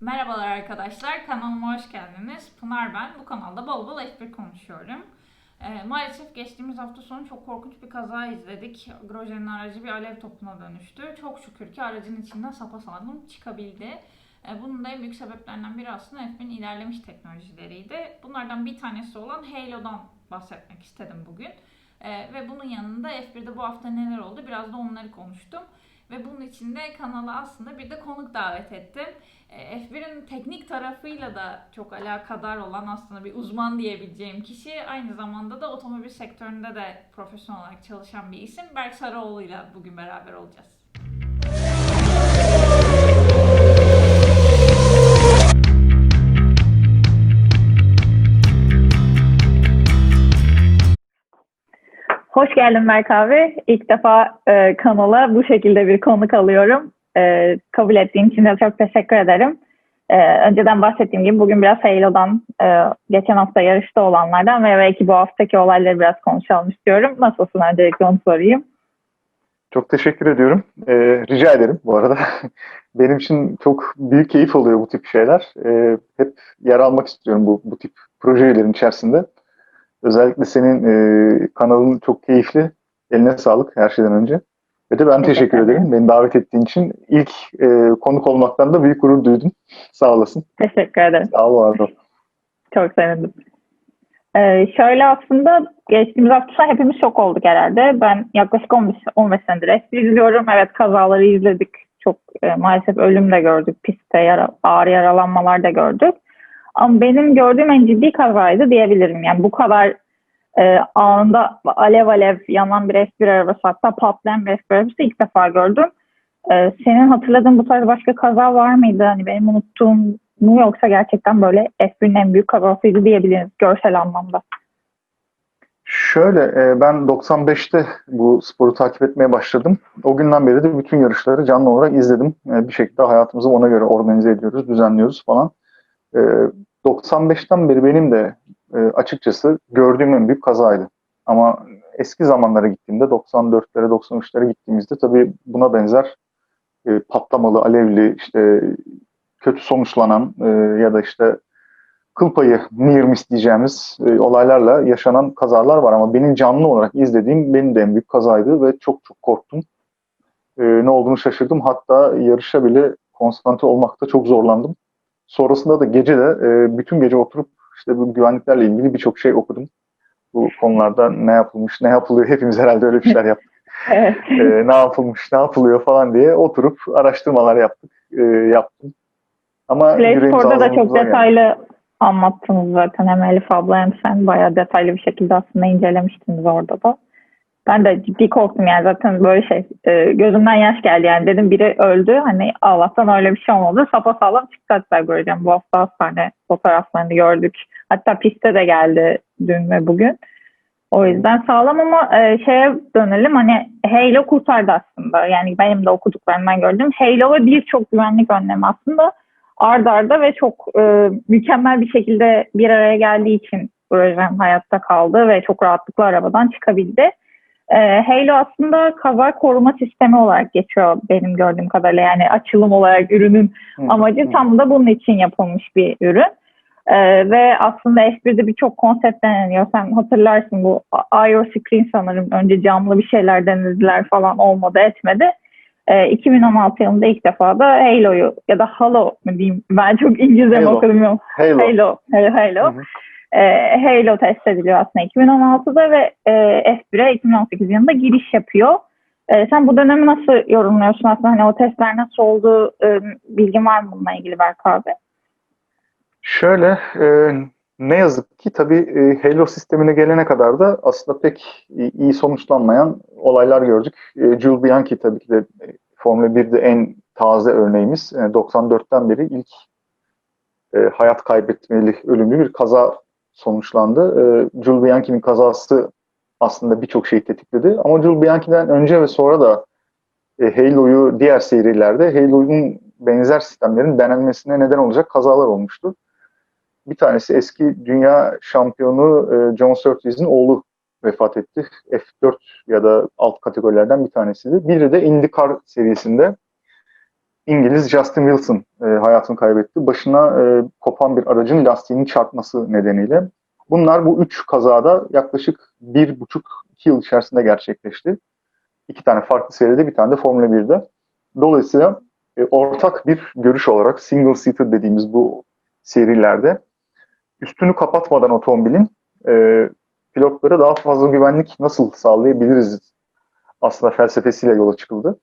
Merhabalar arkadaşlar, kanalıma hoş geldiniz. Pınar ben. Bu kanalda bol bol F1 konuşuyorum. Ee, maalesef geçtiğimiz hafta sonu çok korkunç bir kaza izledik. Grosje'nin aracı bir alev topuna dönüştü. Çok şükür ki aracın içinden sapasağlam çıkabildi. Ee, bunun da en büyük sebeplerinden biri aslında F1'in ilerlemiş teknolojileriydi. Bunlardan bir tanesi olan Halo'dan bahsetmek istedim bugün. Ee, ve bunun yanında F1'de bu hafta neler oldu biraz da onları konuştum. Ve bunun için de kanala aslında bir de konuk davet ettim. E, F1'in teknik tarafıyla da çok alakadar olan aslında bir uzman diyebileceğim kişi. Aynı zamanda da otomobil sektöründe de profesyonel olarak çalışan bir isim. Berk Sarıoğlu ile bugün beraber olacağız. Hoş geldin Berk abi. İlk defa e, kanala bu şekilde bir konuk alıyorum. E, kabul ettiğin için de çok teşekkür ederim. E, önceden bahsettiğim gibi bugün biraz Halo'dan, e, geçen hafta yarışta olanlardan ve belki bu haftaki olayları biraz konuşalım istiyorum. Nasılsın öncelikle onu sorayım. Çok teşekkür ediyorum. Ee, rica ederim bu arada. Benim için çok büyük keyif oluyor bu tip şeyler. Ee, hep yer almak istiyorum bu, bu tip projelerin içerisinde. Özellikle senin e, kanalın çok keyifli. Eline sağlık her şeyden önce. Ve de ben Teşekkür ederim. Beni davet ettiğin için ilk e, konuk olmaktan da büyük gurur duydum. Sağ olasın. Teşekkür ederim. Sağ ol ol. Çok sevindim. Ee, şöyle aslında geçtiğimiz hafta hepimiz şok olduk herhalde. Ben yaklaşık 15, 15 senedir F1 izliyorum. Evet kazaları izledik. Çok e, maalesef ölüm de gördük. Pistte yara, ağır yaralanmalar da gördük. Ama benim gördüğüm en ciddi kazaydı diyebilirim. Yani bu kadar e, anında alev alev yanan bir F1 arabası hatta patlayan bir F1 arabası ilk defa gördüm. E, senin hatırladığın bu tarz başka kaza var mıydı? Hani benim unuttuğum mu yoksa gerçekten böyle F1'in en büyük kazasıydı diyebiliriz görsel anlamda. Şöyle, e, ben 95'te bu sporu takip etmeye başladım. O günden beri de bütün yarışları canlı olarak izledim. E, Bir şekilde hayatımızı ona göre organize ediyoruz, düzenliyoruz falan. E, 95'ten beri benim de e, açıkçası gördüğüm en büyük kazaydı. Ama eski zamanlara gittiğimde, 94'lere, 93'lere gittiğimizde tabii buna benzer e, patlamalı, alevli, işte kötü sonuçlanan e, ya da işte kıl payı near miss diyeceğimiz olaylarla yaşanan kazalar var ama benim canlı olarak izlediğim benim de en büyük kazaydı ve çok çok korktum. Ne olduğunu şaşırdım. Hatta yarışa bile konsantre olmakta çok zorlandım. Sonrasında da gece de e, bütün gece oturup işte bu güvenliklerle ilgili birçok şey okudum. Bu konularda ne yapılmış, ne yapılıyor hepimiz herhalde öyle bir şeyler yaptık. Evet. E, ne yapılmış, ne yapılıyor falan diye oturup araştırmalar yaptık, e, yaptım. Ama Playspor'da da çok detaylı anlattınız zaten. Hem Elif abla hem sen bayağı detaylı bir şekilde aslında incelemiştiniz orada da. Ben de ciddi korktum yani. Zaten böyle şey e, gözümden yaş geldi yani. Dedim biri öldü. Hani Allah'tan öyle bir şey olmadı. Sapasağlam çıktı hatta göreceğim. Bu hafta hastane fotoğraflarını gördük. Hatta piste de geldi dün ve bugün. O yüzden sağlam ama e, şeye dönelim. Hani Halo kurtardı aslında. Yani benim de okuduklarımdan gördüğüm Halo ve birçok güvenlik önlemi aslında ard arda ve çok e, mükemmel bir şekilde bir araya geldiği için Grosjean hayatta kaldı ve çok rahatlıkla arabadan çıkabildi. E, Halo aslında kaza koruma sistemi olarak geçiyor benim gördüğüm kadarıyla. Yani açılım olarak ürünün Hı, amacı hı. tam da bunun için yapılmış bir ürün. E, ve aslında F1'de birçok konsept deneniyor. Sen hatırlarsın bu Aero Screen sanırım önce camlı bir şeyler denediler falan olmadı etmedi. E, 2016 yılında ilk defa da Halo'yu ya da Halo mu diyeyim ben çok İngilizce mi okudum. Halo. Halo. Halo. Halo. Hı hı. Ee, Halo test ediliyor aslında 2016'da ve e, F1'e 2018 yılında giriş yapıyor. Ee, sen bu dönemi nasıl yorumluyorsun aslında? Hani o testler nasıl oldu? E, bilgin var mı bununla ilgili Berk abi? Şöyle, e, ne yazık ki tabii e, Halo sistemine gelene kadar da aslında pek iyi sonuçlanmayan olaylar gördük. E, Jules Bianchi tabii ki de e, Formula 1'de en taze örneğimiz. E, 94'ten beri ilk e, hayat kaybetmeli, ölümlü bir kaza sonuçlandı. E, Jules Bianchi'nin kazası aslında birçok şeyi tetikledi. Ama Jules Bianchi'den önce ve sonra da e, Halo'yu diğer serilerde Halo'nun benzer sistemlerin denenmesine neden olacak kazalar olmuştu. Bir tanesi eski dünya şampiyonu e, John Surtees'in oğlu vefat etti. F4 ya da alt kategorilerden bir tanesiydi. Biri de IndyCar serisinde İngiliz Justin Wilson e, hayatını kaybetti. Başına e, kopan bir aracın lastiğinin çarpması nedeniyle. Bunlar bu üç kazada yaklaşık bir buçuk iki yıl içerisinde gerçekleşti. İki tane farklı seride bir tane de Formula 1'de. Dolayısıyla e, ortak bir görüş olarak single seater dediğimiz bu serilerde üstünü kapatmadan otomobilin e, pilotlara daha fazla güvenlik nasıl sağlayabiliriz aslında felsefesiyle yola çıkıldı.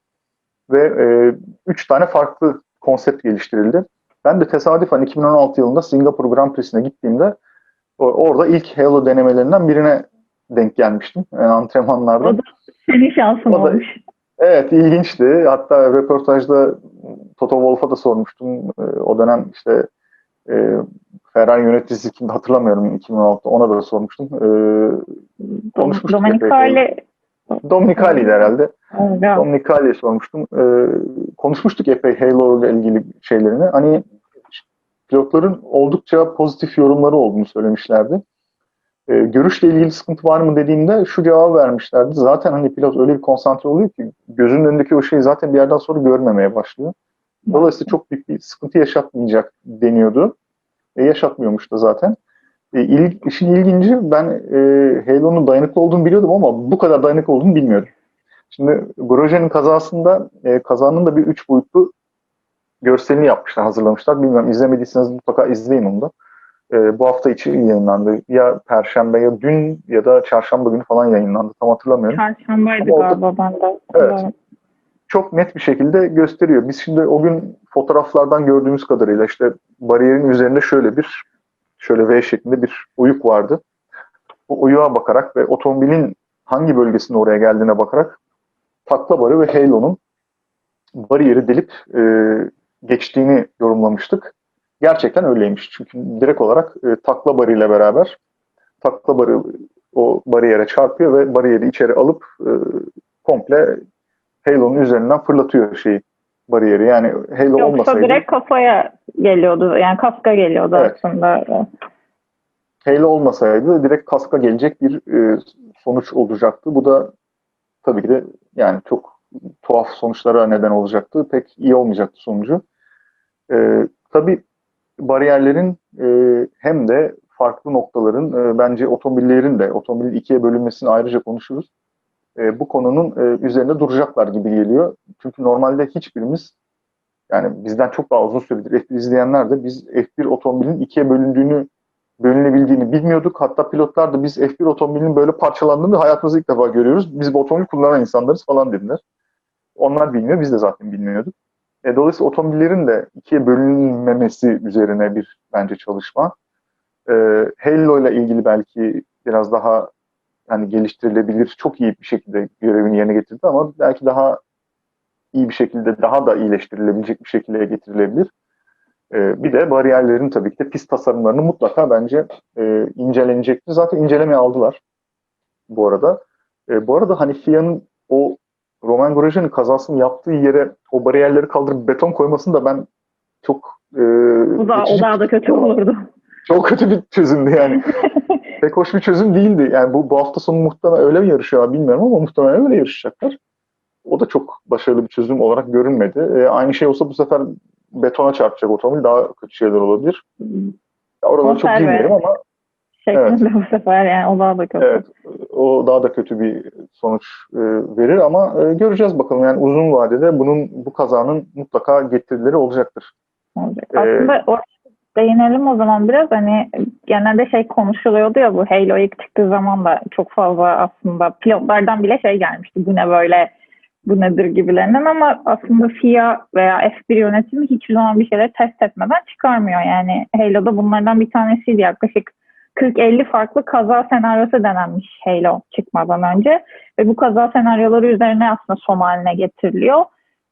Ve e, üç tane farklı konsept geliştirildi. Ben de tesadüfen 2016 yılında Singapur Grand Prix'sine gittiğimde orada ilk Halo denemelerinden birine denk gelmiştim yani antrenmanlarda. O da senin şansın O da- olmuş. Evet ilginçti. Hatta röportajda Toto Wolff'a da sormuştum. Ee, O dönem işte e, Ferrari yöneticisi kimdi hatırlamıyorum 2016'da ona da sormuştum. Ee, konuşmuştuk Domenicali Dominicali'ydi herhalde. Evet. Dominicali'ye sormuştum. Ee, konuşmuştuk epey Halo ile ilgili şeylerini. Hani pilotların oldukça pozitif yorumları olduğunu söylemişlerdi. Ee, görüşle ilgili sıkıntı var mı dediğimde şu cevabı vermişlerdi. Zaten hani pilot öyle bir konsantre oluyor ki gözünün önündeki o şeyi zaten bir yerden sonra görmemeye başlıyor. Dolayısıyla çok büyük bir sıkıntı yaşatmayacak deniyordu. E, yaşatmıyormuş da zaten. E, il, işin ilginci ben e, Halo'nun dayanıklı olduğunu biliyordum ama bu kadar dayanıklı olduğunu bilmiyordum. Şimdi Grosje'nin kazasında e, kazanın da bir üç boyutlu görselini yapmışlar, hazırlamışlar. Bilmiyorum izlemediyseniz mutlaka izleyin onu da. E, bu hafta içi yayınlandı. Ya Perşembe ya dün ya da Çarşamba günü falan yayınlandı. Tam hatırlamıyorum. Çarşambaydı Ama orada- galiba ben de. Evet. çok net bir şekilde gösteriyor. Biz şimdi o gün fotoğraflardan gördüğümüz kadarıyla işte bariyerin üzerinde şöyle bir şöyle V şeklinde bir oyuk vardı. Bu oyuğa bakarak ve otomobilin hangi bölgesinde oraya geldiğine bakarak takla barı ve Halo'nun bariyeri delip e, geçtiğini yorumlamıştık. Gerçekten öyleymiş. Çünkü direkt olarak e, takla barı ile beraber takla barı o bariyere çarpıyor ve bariyeri içeri alıp e, komple Halo'nun üzerinden fırlatıyor şeyi bariyeri. Yani Halo Yoksa olmasaydı direkt kafaya geliyordu. Yani kaska geliyordu Evet. aslında. Halo olmasaydı direkt kaska gelecek bir e, sonuç olacaktı. Bu da tabii ki de yani çok tuhaf sonuçlara neden olacaktı. Pek iyi olmayacaktı sonucu. E, tabii bariyerlerin e, hem de farklı noktaların e, bence otomobillerin de otomobilin ikiye bölünmesini ayrıca konuşuruz. E, bu konunun e, üzerinde duracaklar gibi geliyor. Çünkü normalde hiçbirimiz yani bizden çok daha uzun süredir F1 izleyenler de biz F1 otomobilin ikiye bölündüğünü bölünebildiğini bilmiyorduk. Hatta pilotlar da biz F1 otomobilinin böyle parçalandığını hayatımızda ilk defa görüyoruz. Biz bu otomobili kullanan insanlarız falan dediler. Onlar bilmiyor, biz de zaten bilmiyorduk. E, dolayısıyla otomobillerin de ikiye bölünmemesi üzerine bir bence çalışma. E, Halo ile ilgili belki biraz daha yani geliştirilebilir, çok iyi bir şekilde görevini yerine getirdi ama belki daha iyi bir şekilde, daha da iyileştirilebilecek bir şekilde getirilebilir. Ee, bir de bariyerlerin tabii ki de pist tasarımlarını mutlaka bence e, incelenecektir. Zaten incelemeye aldılar bu arada. E, bu arada hani FIA'nın o Roman Grosje'nin kazasını yaptığı yere o bariyerleri kaldırıp beton koymasını da ben çok e, Bu da, o daha da kötü olurdu. çok kötü bir çözümdü yani. Pek hoş bir çözüm değildi. Yani bu, bu hafta sonu muhtemelen öyle mi yarışıyorlar bilmiyorum ama muhtemelen öyle yarışacaklar. O da çok başarılı bir çözüm olarak görünmedi. E, aynı şey olsa bu sefer betona çarpacak otomobil daha kötü şeyler olabilir. Ya oraları çok bilmiyorum ama Şeklinde bu sefer yani o daha da kötü. evet o daha da kötü bir sonuç e, verir ama e, göreceğiz bakalım. Yani uzun vadede bunun bu kazanın mutlaka getirileri olacaktır. olacak. Ee, Aslında oraya değinelim o zaman biraz. Hani genelde şey konuşuluyordu ya bu Halo ilk çıktığı zaman da çok fazla aslında pilotlardan bile şey gelmişti. Bu ne böyle bu nedir gibilerinden ama aslında FIA veya F1 yönetimi hiçbir zaman bir şeyleri test etmeden çıkarmıyor. Yani Halo'da bunlardan bir tanesiydi. Yaklaşık 40-50 farklı kaza senaryosu denenmiş Halo çıkmadan önce. Ve bu kaza senaryoları üzerine aslında son haline getiriliyor.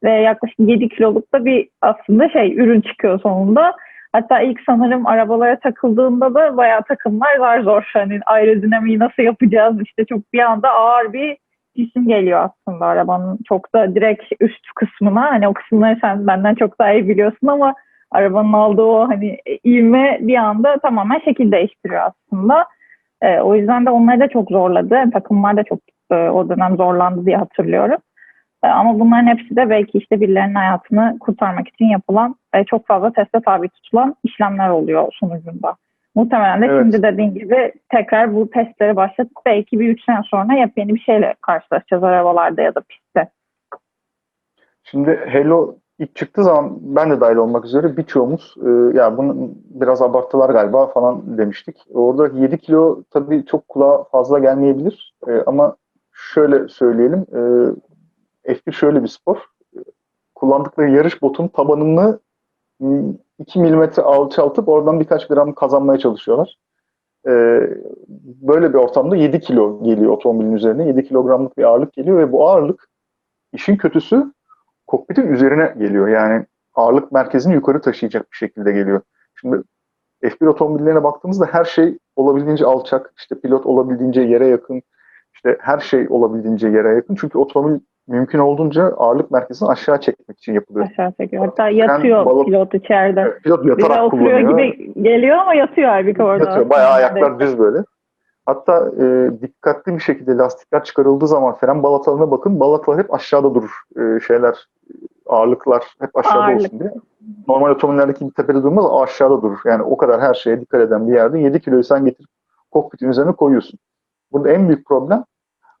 Ve yaklaşık 7 kiloluk da bir aslında şey ürün çıkıyor sonunda. Hatta ilk sanırım arabalara takıldığında da bayağı takımlar zar zor. Hani aerodinamiği nasıl yapacağız işte çok bir anda ağır bir cisim geliyor aslında arabanın çok da direkt üst kısmına. Hani o kısımları sen benden çok daha iyi biliyorsun ama arabanın aldığı o hani ivme bir anda tamamen şekil değiştiriyor aslında. E, o yüzden de onları da çok zorladı. Takımlar da çok e, o dönem zorlandı diye hatırlıyorum. E, ama bunların hepsi de belki işte birilerinin hayatını kurtarmak için yapılan çok fazla teste tabi tutulan işlemler oluyor sonucunda. Muhtemelen de Evet. şimdi dediğin gibi tekrar bu testleri başlatıp belki bir üç sene sonra yepyeni bir şeyle karşılaşacağız arabalarda ya da pistte. Şimdi Halo ilk çıktığı zaman ben de dahil olmak üzere birçoğumuz e, ya bunu biraz abarttılar galiba falan demiştik. Orada 7 kilo tabii çok kulağa fazla gelmeyebilir E, ama şöyle söyleyelim e, F1 şöyle bir spor. E, Kullandıkları yarış botun tabanını 2 milimetre alçaltıp oradan birkaç gram kazanmaya çalışıyorlar. E, böyle bir ortamda 7 kilo geliyor otomobilin üzerine. 7 kilogramlık bir ağırlık geliyor ve bu ağırlık işin kötüsü kokpitin üzerine geliyor. Yani ağırlık merkezini yukarı taşıyacak bir şekilde geliyor. Şimdi F1 otomobillerine baktığımızda her şey olabildiğince alçak, işte pilot olabildiğince yere yakın, işte her şey olabildiğince yere yakın. Çünkü otomobil mümkün olduğunca ağırlık merkezini aşağı çekmek için yapılıyor. Aşağı çekiyor. Hatta yatıyor balık- pilot içeride. Evet, pilot Bize yatarak oturuyor kullanıyor. gibi geliyor ama yatıyor halbuki orada. Yatıyor. Bayağı ayaklar düz böyle. Hatta e, dikkatli bir şekilde lastikler çıkarıldığı zaman fren balatalarına bakın. Balatalar hep aşağıda durur. E, şeyler, ağırlıklar hep aşağıda Ağırlık. olsun diye. Normal otomobillerdeki bir tepede durmaz, aşağıda durur. Yani o kadar her şeye dikkat eden bir yerde 7 kiloyu sen getirip kokpitin üzerine koyuyorsun. Burada en büyük problem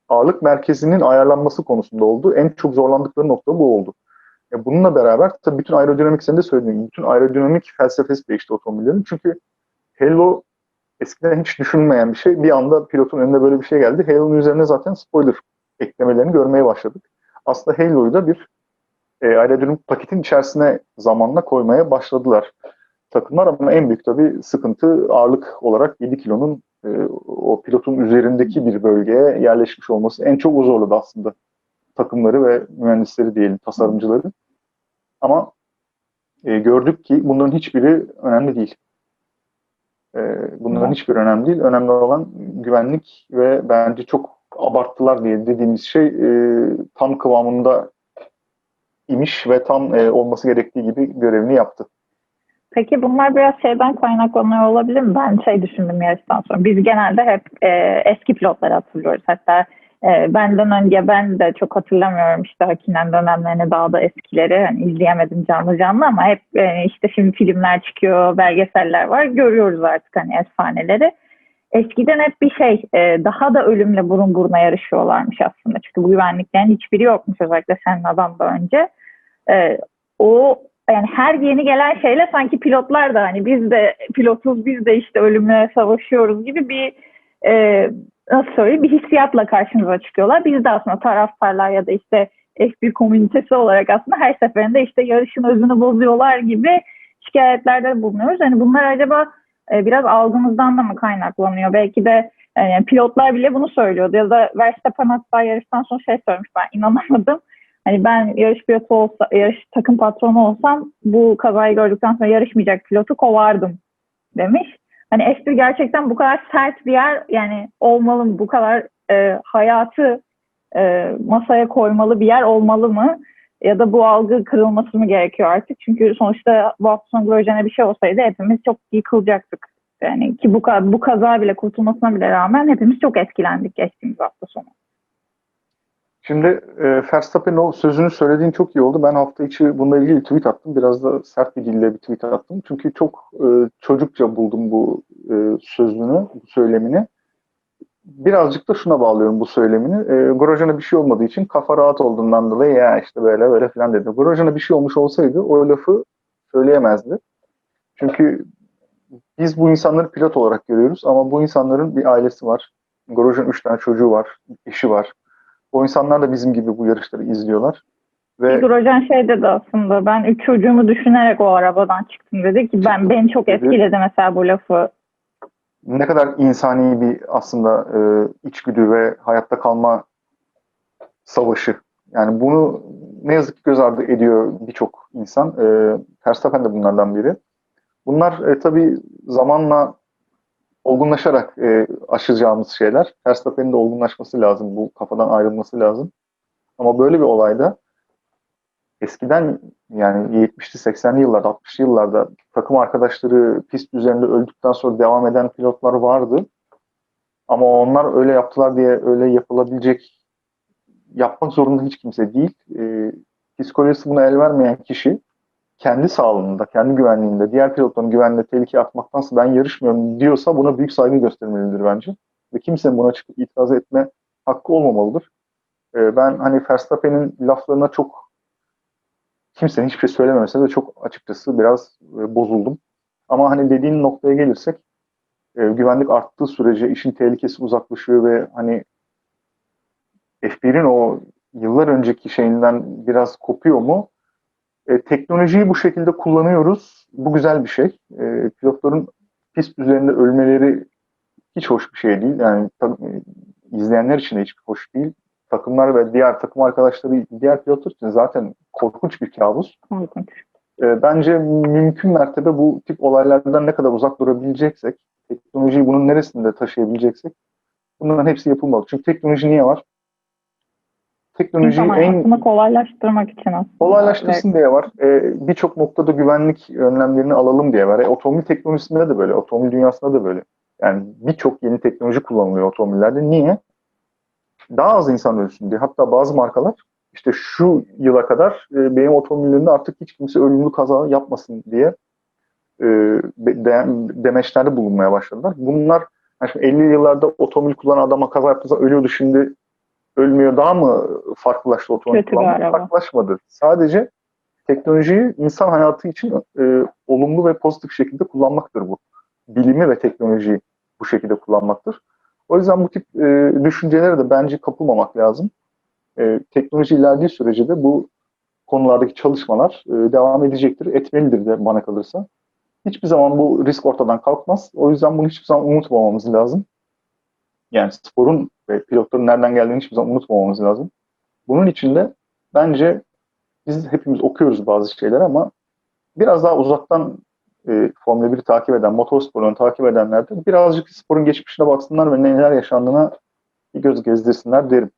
ağırlık merkezinin ayarlanması konusunda oldu. En çok zorlandıkları nokta bu oldu. E, bununla beraber tabii bütün aerodinamik senin de söylediğin bütün aerodinamik felsefesi değişti otomobillerin. Çünkü Halo eskiden hiç düşünülmeyen bir şey. Bir anda pilotun önüne böyle bir şey geldi. Halo'nun üzerine zaten spoiler eklemelerini görmeye başladık. Aslında Halo'yu da bir e, aerodinamik paketin içerisine zamanla koymaya başladılar takımlar ama en büyük tabii sıkıntı ağırlık olarak 7 kilonun e, o pilotun üzerindeki bir bölgeye yerleşmiş olması en çok o zorladı aslında takımları ve mühendisleri diyelim, tasarımcıları. Ama e, gördük ki bunların hiçbiri önemli değil. E, bunların hiçbiri önemli değil. Önemli olan güvenlik ve bence çok abarttılar diye dediğimiz şey e, tam kıvamında imiş ve tam e, olması gerektiği gibi görevini yaptı. Peki bunlar biraz şeyden kaynaklanıyor olabilir mi? Ben şey düşündüm yarıştan sonra. Biz genelde hep e, eski pilotları hatırlıyoruz. Hatta e, benden önce ben de çok hatırlamıyorum işte Hakinen dönemlerini daha da eskileri. Hani izleyemedim canlı canlı ama hep e, işte şimdi filmler çıkıyor, belgeseller var. Görüyoruz artık hani efsaneleri. Eskiden hep bir şey e, daha da ölümle burun buruna yarışıyorlarmış aslında. Çünkü bu güvenliklerin hiçbiri yokmuş özellikle senin adamdan önce. E, o yani her yeni gelen şeyle sanki pilotlar da hani biz de pilotuz biz de işte ölümle savaşıyoruz gibi bir e, nasıl söyleyeyim bir hissiyatla karşımıza çıkıyorlar. Biz de aslında taraftarlar ya da işte F1 komünitesi olarak aslında her seferinde işte yarışın özünü bozuyorlar gibi şikayetlerde bulunuyoruz. Hani bunlar acaba e, biraz algımızdan da mı kaynaklanıyor? Belki de yani pilotlar bile bunu söylüyordu ya da Verstappen hatta yarıştan sonra şey söylemiş ben inanamadım. Hani ben yarış pilotu olsa, yarış takım patronu olsam bu kazayı gördükten sonra yarışmayacak pilotu kovardım demiş. Hani F1 gerçekten bu kadar sert bir yer yani olmalı mı? Bu kadar e, hayatı e, masaya koymalı bir yer olmalı mı? Ya da bu algı kırılması mı gerekiyor artık? Çünkü sonuçta bu hafta sonu Grosjean'e bir şey olsaydı hepimiz çok yıkılacaktık. Yani ki bu, bu kaza bile kurtulmasına bile rağmen hepimiz çok etkilendik geçtiğimiz hafta sonu. Şimdi e, Verstappen'in o sözünü söylediğin çok iyi oldu. Ben hafta içi bununla ilgili tweet attım. Biraz da sert bir dille bir tweet attım. Çünkü çok e, çocukça buldum bu e, sözünü, bu söylemini. Birazcık da şuna bağlıyorum bu söylemini. E, Grosjean'a bir şey olmadığı için kafa rahat olduğundan dolayı ya işte böyle böyle falan dedi. Grosjean'a bir şey olmuş olsaydı o lafı söyleyemezdi. Çünkü biz bu insanları pilot olarak görüyoruz ama bu insanların bir ailesi var. Grosjean üç tane çocuğu var, eşi var. O insanlar da bizim gibi bu yarışları izliyorlar. Ve Grosjean şey dedi aslında ben üç çocuğumu düşünerek o arabadan çıktım dedi ki ben beni çok etkiledi mesela bu lafı. ne kadar insani bir aslında e, içgüdü ve hayatta kalma savaşı. Yani bunu ne yazık ki göz ardı ediyor birçok insan. E, Verstappen de bunlardan biri. Bunlar e, tabii zamanla olgunlaşarak e, aşacağımız şeyler. Verstappen'in de olgunlaşması lazım. Bu kafadan ayrılması lazım. Ama böyle bir olayda eskiden yani 70'li 80'li yıllarda 60'lı yıllarda takım arkadaşları pist üzerinde öldükten sonra devam eden pilotlar vardı. Ama onlar öyle yaptılar diye öyle yapılabilecek yapmak zorunda hiç kimse değil. E, psikolojisi buna el vermeyen kişi kendi sağlığında, kendi güvenliğinde, diğer pilotların güvenliğinde tehlikeye atmaktansa ben yarışmıyorum diyorsa buna büyük saygı göstermelidir bence. Ve kimsenin buna çıkıp itiraz etme hakkı olmamalıdır. E, ben hani Verstappen'in laflarına çok kimsenin hiçbir şey söylememese de çok açıkçası biraz e, bozuldum. Ama hani dediğin noktaya gelirsek e, güvenlik arttığı sürece işin tehlikesi uzaklaşıyor ve hani F1'in o yıllar önceki şeyinden biraz kopuyor mu? E, teknolojiyi bu şekilde kullanıyoruz. Bu güzel bir şey. E, pilotların pist üzerinde ölmeleri hiç hoş bir şey değil. Yani tabii, e, izleyenler için de hiç hoş değil. Takımlar ve diğer takım arkadaşları, diğer pilotlar için zaten korkunç bir kabus. Korkunç. E, bence mümkün mertebe bu tip olaylardan ne kadar uzak durabileceksek, teknolojiyi bunun neresinde taşıyabileceksek bunların hepsi yapılmalı. Çünkü teknoloji niye var? Teknoloji İnsan en kolaylaştırmak için aslında. kolaylaştırsın diye var. E, Birçok noktada güvenlik önlemlerini alalım diye var. E, otomobil teknolojisinde de böyle, otomobil dünyasında da böyle. Yani birçok yeni teknoloji kullanılıyor otomobillerde. Niye? Daha az insan ölsün diye. Hatta bazı markalar işte şu yıla kadar e, benim otomobillerimde artık hiç kimse ölümlü kaza yapmasın diye e, de, demeçlerde bulunmaya başladılar. Bunlar yani şimdi 50 yıllarda otomobil kullanan adama kaza yaptığında ölüyordu şimdi ölmüyor. Daha mı farklılaştı bir kullanmak? Farklılaşmadı. Sadece teknolojiyi insan hayatı için e, olumlu ve pozitif şekilde kullanmaktır bu. Bilimi ve teknolojiyi bu şekilde kullanmaktır. O yüzden bu tip e, düşüncelere de bence kapılmamak lazım. E, teknoloji ilerlediği sürece de bu konulardaki çalışmalar e, devam edecektir, etmelidir de bana kalırsa. Hiçbir zaman bu risk ortadan kalkmaz. O yüzden bunu hiçbir zaman unutmamamız lazım. Yani sporun ve pilotların nereden geldiğini hiçbir zaman unutmamamız lazım. Bunun için de bence biz hepimiz okuyoruz bazı şeyler ama biraz daha uzaktan e, Formula 1'i takip eden, motorsporunu takip edenler de birazcık sporun geçmişine baksınlar ve neler yaşandığına bir göz gezdirsinler derim.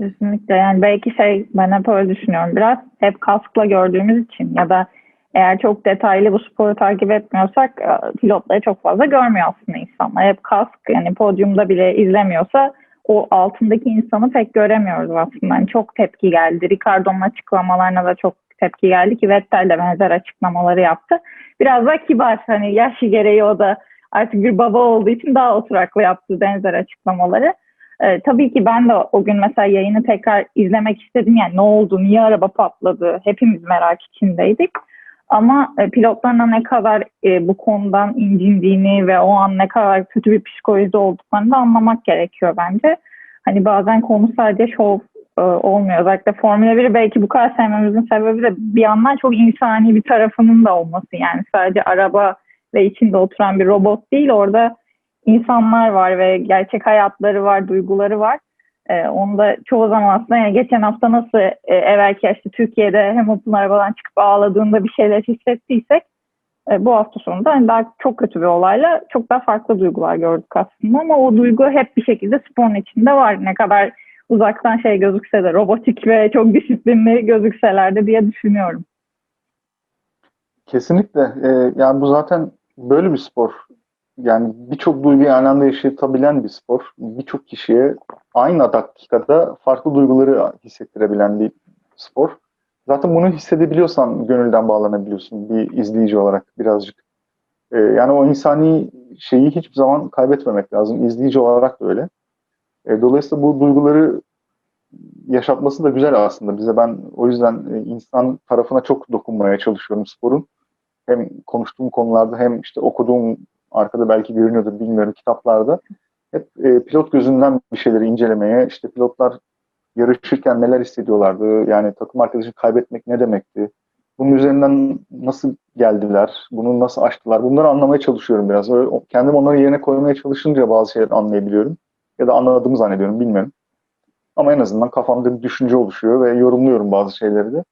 Kesinlikle yani belki şey ben hep öyle düşünüyorum biraz hep kaskla gördüğümüz için ya da eğer çok detaylı bu sporu takip etmiyorsak e, pilotları çok fazla görmüyor aslında insanlar. Hep kask yani podyumda bile izlemiyorsa o altındaki insanı pek göremiyoruz aslında. Yani çok tepki geldi. Ricardo'nun açıklamalarına da çok tepki geldi ki Vettel de benzer açıklamaları yaptı. Biraz daha kibar hani yaşı gereği o da artık bir baba olduğu için daha oturaklı yaptı benzer açıklamaları. Ee, tabii ki ben de o gün mesela yayını tekrar izlemek istedim. Yani ne oldu, niye araba patladı hepimiz merak içindeydik. Ama e, pilotlarına ne kadar e, bu konudan incindiğini ve o an ne kadar kötü bir psikolojide olduklarını da anlamak gerekiyor bence. Hani bazen konu sadece şov e, olmuyor. Özellikle Formula 1'i belki bu kadar sevmemizin sebebi de bir yandan çok insani bir tarafının da olması. Yani sadece araba ve içinde oturan bir robot değil orada insanlar var ve gerçek hayatları var, duyguları var. Ee, onu da çoğu zaman aslında yani geçen hafta nasıl e, evvelki işte Türkiye'de Hamilton arabadan çıkıp ağladığında bir şeyler hissettiysek e, bu hafta sonunda hani daha çok kötü bir olayla çok daha farklı duygular gördük aslında ama o duygu hep bir şekilde sporun içinde var. Ne kadar uzaktan şey gözükse de robotik ve çok disiplinli gözükseler de diye düşünüyorum. Kesinlikle. Ee, yani bu zaten böyle bir spor. Yani birçok duyguyu aynı anda yaşatabilen bir spor. Birçok kişiye aynı dakikada farklı duyguları hissettirebilen bir spor. Zaten bunu hissedebiliyorsan gönülden bağlanabiliyorsun bir izleyici olarak birazcık. Ee, yani o insani şeyi hiçbir zaman kaybetmemek lazım. İzleyici olarak da öyle. Ee, dolayısıyla bu duyguları yaşatması da güzel aslında bize. Ben o yüzden e, insan tarafına çok dokunmaya çalışıyorum sporun. Hem konuştuğum konularda hem işte okuduğum arkada belki görünüyordur bilmiyorum kitaplarda. Hep e, pilot gözünden bir şeyleri incelemeye, işte pilotlar yarışırken neler hissediyorlardı, yani takım arkadaşını kaybetmek ne demekti, bunun üzerinden nasıl geldiler, bunu nasıl aştılar, bunları anlamaya çalışıyorum biraz. Öyle, kendim onları yerine koymaya çalışınca bazı şeyleri anlayabiliyorum. Ya da anladığımı zannediyorum, bilmiyorum. Ama en azından kafamda bir düşünce oluşuyor ve yorumluyorum bazı şeyleri de.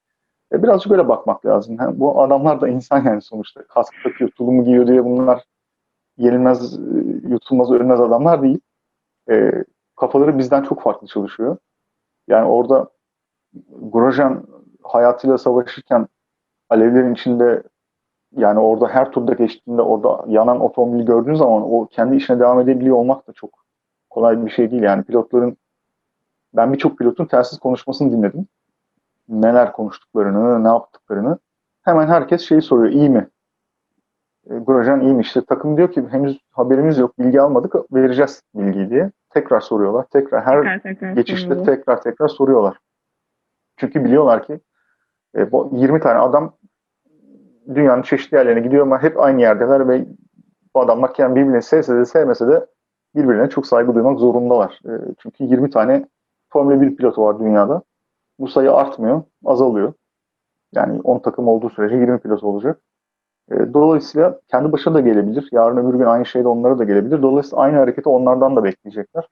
E, birazcık öyle bakmak lazım. Yani bu adamlar da insan yani sonuçta. Kask takıyor, tulumu giyiyor diye bunlar yenilmez, yutulmaz, ölmez adamlar değil. E, kafaları bizden çok farklı çalışıyor. Yani orada Grosjean hayatıyla savaşırken alevlerin içinde yani orada her turda geçtiğinde orada yanan otomobili gördüğün zaman o kendi işine devam edebiliyor olmak da çok kolay bir şey değil. Yani pilotların Ben birçok pilotun telsiz konuşmasını dinledim. Neler konuştuklarını, ne yaptıklarını. Hemen herkes şeyi soruyor, iyi mi? E, Grosjean iyi mi? İşte takım diyor ki henüz haberimiz yok, bilgi almadık, vereceğiz bilgiyi diye. Tekrar soruyorlar. Tekrar her Tekrar tekrar geçişte soruyorum. tekrar tekrar soruyorlar. Çünkü biliyorlar ki e, bu 20 tane adam dünyanın çeşitli yerlerine gidiyor ama hep aynı yerdeler ve bu adamlar yani birbirini sevse de sevmese de birbirine çok saygı duymak zorundalar. E, çünkü 20 tane Formula 1 pilotu var dünyada. Bu sayı artmıyor, azalıyor. Yani 10 takım olduğu sürece 20 pilot olacak. E, dolayısıyla kendi başına da gelebilir. Yarın öbür gün aynı şey de onlara da gelebilir. Dolayısıyla aynı hareketi onlardan da bekleyecekler.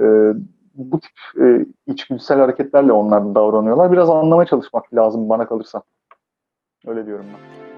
E, bu tip e, içgüdüsel hareketlerle onlar davranıyorlar. Biraz anlamaya çalışmak lazım bana kalırsa. Öyle diyorum ben.